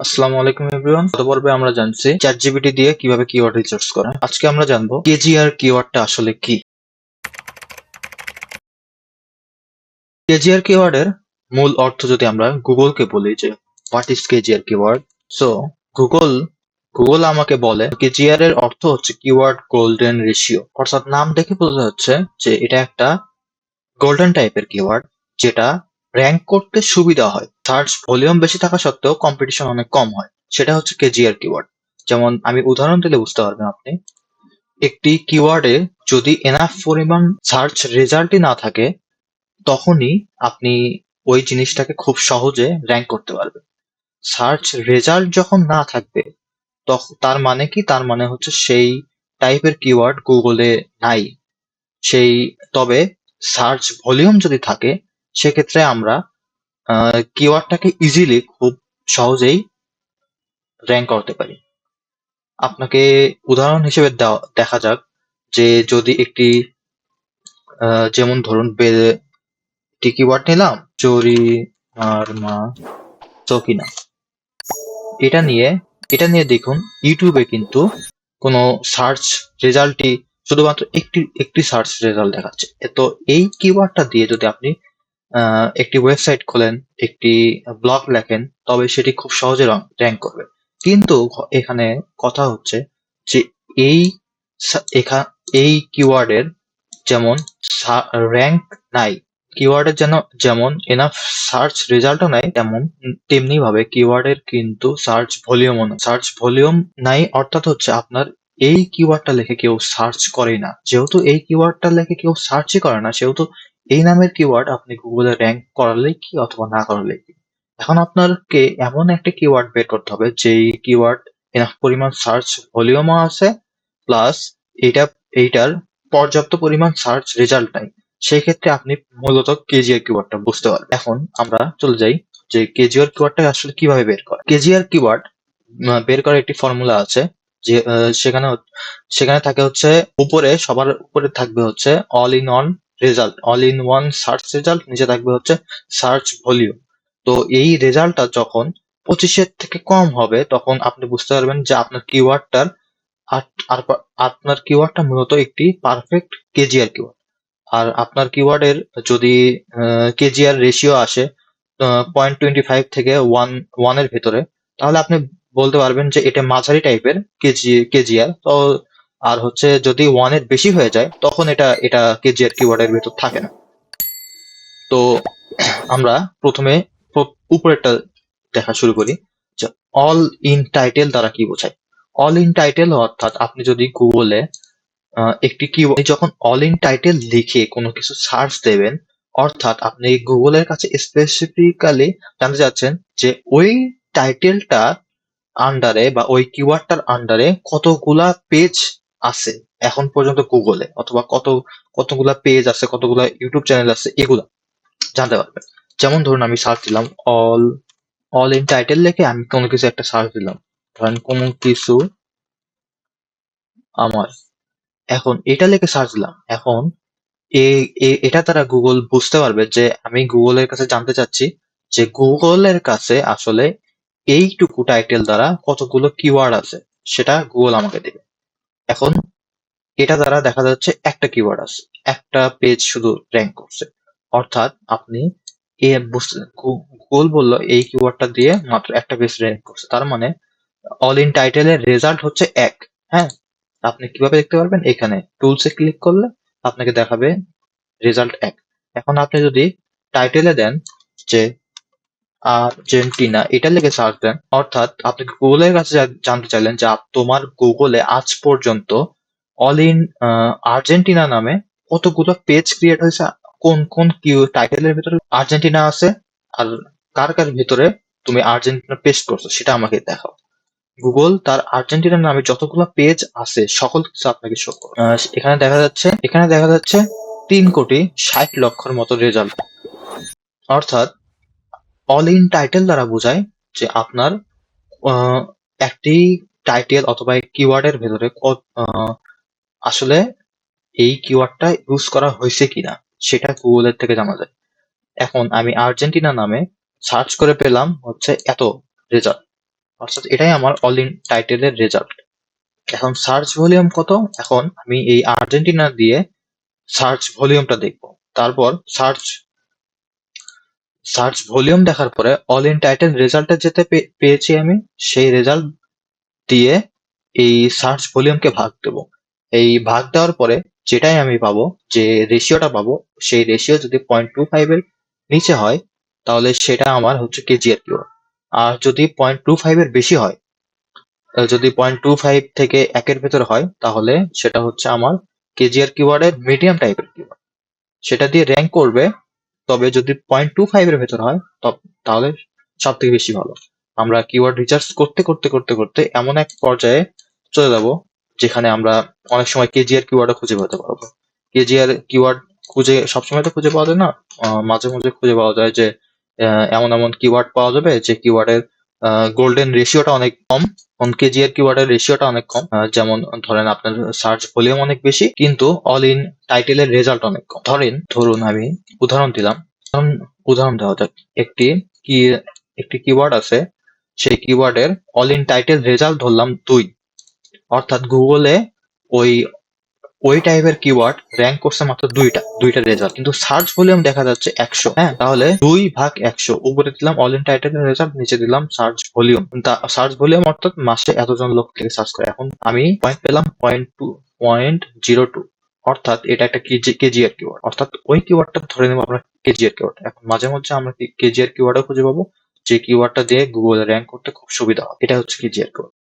আসসালামু আলাইকুম এভরিওয়ান। গত পর্বে আমরা জানছি চ্যাট জিপিটি দিয়ে কীভাবে কিওয়ার্ড রিসার্চ করা। আজকে আমরা জানব কেজিআর কিওয়ার্ডটা আসলে কি। কেজিআর কিওয়ার্ডের মূল অর্থ যদি আমরা গুগলকে বলি যে what is KGR keyword so Google Google আমাকে বলে কেজিআর এর অর্থ হচ্ছে কিওয়ার্ড গোল্ডেন রেশিও অর্থাৎ নাম দেখে বোঝা যাচ্ছে যে এটা একটা গোল্ডেন টাইপের কিওয়ার্ড যেটা র্যাঙ্ক করতে সুবিধা হয়। সার্চ ভলিউম বেশি থাকা সত্ত্বেও কম্পিটিশন অনেক কম হয়। সেটা হচ্ছে কেজিআর কিওয়ার্ড যেমন আমি উদাহরণ দিলে বুঝতে পারবেন আপনি। একটি কিওয়ার্ডে যদি এনাফ পরিমাণ সার্চ রেজাল্টই না থাকে, তখনই আপনি ওই জিনিসটাকে খুব সহজে র্যাঙ্ক করতে পারবেন। সার্চ রেজাল্ট যখন না থাকবে তখন তার মানে কি? তার মানে হচ্ছে সেই টাইপের কিওয়ার্ড গুগলে নাই। সেই, তবে সার্চ ভলিউম যদি থাকে সেক্ষেত্রে আমরা কিওয়ার্ডটাকে ইজিলি খুব সহজেই র্যাঙ্ক করতে পারি। আপনাকে উদাহরণ হিসেবে দেখা যাক যে যদি একটি যেমন ধরুন একটি কিওয়ার্ড নিলাম, চুরি আর মা চকিনা। এটা নিয়ে এটা নিয়ে দেখুন ইউটিউবে কিন্তু কোনো সার্চ রেজাল্টই শুধুমাত্র একটি একটি সার্চ রেজাল্ট দেখাচ্ছে। তো এই কিওয়ার্ডটা দিয়ে যদি আপনি একটি ওয়েবসাইট খোলেন, একটি ব্লগ লেখেন, তবে সেটি খুব সহজে র্যাঙ্ক করবে। কিন্তু এখানে কথা হচ্ছে যে এই এখা- এই কিওয়ার্ডের যেমন র্যাঙ্ক নাই কিওয়ার্ডের যেন, যেমন এনাফ সার্চ রেজাল্টও নাই, তেমন তেমনি ভাবে কিওয়ার্ডের কিন্তু সার্চ ভলিউমও নাই। সার্চ ভলিউম নাই অর্থাৎ হচ্ছে আপনার এই কিওয়ার্ডটা লেখে কেউ সার্চ করেই না। যেহেতু এই কিওয়ার্ডটা লেখে কেউ সার্চই করে না, সেহেতু এই নামের কিওয়ার্ড আপনি গুগলে র্যাঙ্ক করালে কি অথবা না করালে কি? এখন আপনাকে এমন একটা কিওয়ার্ড বের করতে হবে, যেই কিওয়ার্ড এনাফ পরিমাণ সার্চ ভলিউমও আছে প্লাস এটা এইটার পর্যাপ্ত পরিমাণ সার্চ রেজাল্ট নাই। সেই ক্ষেত্রে আপনি মূলত কেজিআর কিওয়ার্ডটা বুঝতে পারবেন। এখন আমরা চলে যাই, যে কেজিআর কিওয়ার্ডটা আসলে কীভাবে বের করে। কেজিআর কিওয়ার্ড বের করার একটি ফর্মুলা আছে, যে সেখানে সেখানে থাকে হচ্ছে, উপরে, সবার উপরে থাকবে হচ্ছে all in on result all in one search result নিচে থাকবে হচ্ছে সার্চ ভলিউম তো এই রেজাল্টটা যখন পঁচিশের থেকে কম হবে, তখন আপনি বুঝতে পারবেন যে আপনার কিওয়ার্ডটার আপনার কিওয়ার্ডটা মূলত একটি পারফেক্ট কেজিআর কিওয়ার্ড আর আপনার কিওয়ার্ডের যদি কেজিআর রেশিও আসে পয়েন্ট টোয়েন্টি ফাইভ থেকে ওয়ান ওয়ানের ভেতরে, তাহলে আপনি বলতে পারবেন যে এটা মাঝারি টাইপের কেজি কেজিআর তো আর হচ্ছে যদি ওয়ানের বেশি হয়ে যায়, তখন এটা এটা কেজিআর কিওয়ার্ডের ভেতর থাকে না। তো আমরা প্রথমে প্র- উপরেরটা দেখা শুরু করি। যে অল ইন টাইটেল দ্বারা কি বোঝায়? অল ইন টাইটেল অর্থাৎ আপনি যদি গুগলে একটি কিওয়ার্ড যখন অল ইন টাইটেল লিখে কোনো কিছু সার্চ দেবেন, অর্থাৎ আপনি গুগলের কাছে স্পেসিফিক্যালি জানতে চাচ্ছেন যে ওই টাইটেলটা আন্ডারে বা ওই কিওয়ার্ডটার আন্ডারে কতগুলা পেজ আছে, এখন পর্যন্ত গুগলে অথবা কত, কতগুলা পেজ আছে, কতগুলা ইউটিউব চ্যানেল আছে, এগুলা জানতে পারবেন। যেমন ধরুন আমি সার্চ দিলাম অল অল ইন টাইটেল লিখে আমি কোনো কিছু একটা সার্চ দিলাম। ধরেন কোনো কিছু আমার, এখন এটা লিখে সার্চ দিলাম। এখন এটা দ্বারা গুগল বুঝতে পারবে যে আমি গুগলের কাছে জানতে চাচ্ছি যে গুগলের কাছে আসলে এইটুকু টাইটেল দ্বারা কতগুলো কিওয়ার্ড আছে, সেটা গুগল আমাকে দেবে। এখন এটা দ্বারা দেখা যাচ্ছে একটা কিওয়ার্ড আছে, একটা পেজ শুধু র্যাঙ্ক করছে। অর্থাৎ আপনি এ গুগল বলল এই কিওয়ার্ডটা দিয়ে মাত্র একটা পেজ র্যাঙ্ক করছে। তার মানে অল ইন টাইটেলের রেজাল্ট হচ্ছে এক হ্যাঁ? আপনি কীভাবে দেখতে পারবেন? এখানে টুলসে ক্লিক করলে আপনাকে দেখাবে রেজাল্ট এক। এখন আপনি যদি টাইটেলে দেন যে, আর্জেন্টিনা, এটা লিখে সার্চ দেন, অর্থাৎ আপনি গুগলের কাছে জানতে চাইলেন যে তোমার গুগলে আজ পর্যন্ত অল ইন আর্জেন্টিনা নামে কতগুলো পেজ ক্রিয়েট হয়েছে? কোন কোন কিউ টাইটেলের ভিতরে আর্জেন্টিনা আছে? আর কার কার ভিতরে তুমি আর্জেন্টিনা পেস্ট করছ? সেটা আমাকে দেখাও। গুগল তার আর্জেন্টিনা নামে যতগুলো পেজ আছে, সকল কিছু আপনাকে শো করবে। এখানে দেখা যাচ্ছে, এখানে দেখা যাচ্ছে তিন কোটি ষাট লক্ষর মতো রেজাল্ট অর্থাৎ অল ইন টাইটেল দ্বারা বোঝায় যে আপনার একটি টাইটেল অথবা কিওয়ার্ডের ভেতরে আসলে এই কিওয়ার্ডটা ইউজ করা হয়েছে কিনা, সেটা গুগলের থেকে জানা যায়। এখন আমি আর্জেন্টিনা নামে সার্চ করে পেলাম হচ্ছে এত রেজাল্ট অর্থাৎ এটাই আমার অল ইন টাইটেলের রেজাল্ট এখন সার্চ ভলিউম কত? এখন আমি এই আর্জেন্টিনা দিয়ে সার্চ ভলিউমটা দেখব। তারপর সার্চ সার্চ ভলিউম দেখার পরে অল ইন টাইটেল রেজাল্টে যেতে পেয়েছি আমি, সেই রেজাল্ট দিয়ে এই সার্চ ভলিউমকে ভাগ দেব। এই ভাগ দেওয়ার পরে যেটাই আমি পাবো, যে রেশিওটা পাবো, সেই রেশিও যদি পয়েন্ট টু ফাইভ এর নিচে হয়, তাহলে সেটা আমার হচ্ছে কেজিআর কিওয়ার্ড আর যদি পয়েন্ট টু ফাইভ এর বেশি হয় যদি পয়েন্ট টু ফাইভ থেকে একের ভেতর হয়, তাহলে সেটা হচ্ছে আমার কেজিআর কিওয়ার্ডের মিডিয়াম টাইপের কিওয়ার্ড সেটা দিয়ে র্যাঙ্ক করবে, তবে যদি পয়েন্ট টু ফাইভ এর ভেতর হয় তাহলে সব থেকে বেশি ভালো। আমরা কিওয়ার্ড রিসার্চ করতে করতে করতে করতে এমন এক পর্যায়ে চলে যাব যেখানে আমরা অনেক সময় কেজিআর কিওয়ার্ডও খুঁজে পেতে পারব। কেজিআর কিওয়ার্ড খুঁজে, সবসময় তো খুঁজে পাওয়া যায় না। মাঝে মাঝে খুঁজে পাওয়া যায় যে এমন এমন কিওয়ার্ড পাওয়া যাবে যে কিওয়ার্ডের গোল্ডেন রেশিওটা অনেক কম। কেজিআর কিওয়ার্ডের রেশিওটা অনেক কম। যেমন ধরেন আপনার সার্চ ভলিউম অনেক বেশি, কিন্তু অল ইন টাইটেলের রেজাল্ট অনেক কম। ধরেন, ধরুন আমি উদাহরণ দিলাম। উদাহরণ দেওয়া যাক। একটি কি, একটি কিওয়ার্ড আছে, সেই কিওয়ার্ডের অল ইন টাইটেল রেজাল্ট ধরলাম দুই। অর্থাৎ গুগলে ওই ওই টাইপের কিওয়ার্ড র্যাঙ্ক করছে মাত্র দুইটা দুইটা রেজাল্ট কিন্তু সার্চ ভলিউম দেখা যাচ্ছে একশো। হ্যাঁ তাহলে দুই ভাগ একশো। উপরে দিলাম অল ইন টাইটেলের রেজাল্ট নিচে দিলাম সার্চ ভলিউম সার্চ ভলিউম অর্থাৎ মাসে এতজন লোক থেকে সার্চ করে। এখন আমি পয়েন্ট পেলাম point two point zero two অর্থাৎ এটা একটা কেজিআর কিওয়ার্ড অর্থাৎ ওই কিওয়ার্ডটা ধরে নেব আমরা কেজিআর কিওয়ার্ড এখন মাঝে মধ্যে আমরা কেজিআর কিওয়ার্ডও খুঁজে পাবো। যে কিওয়ার্ডটা দিয়ে গুগলে র্যাঙ্ক করতে খুব সুবিধা হয়। এটা হচ্ছে কেজিআর কিওয়ার্ড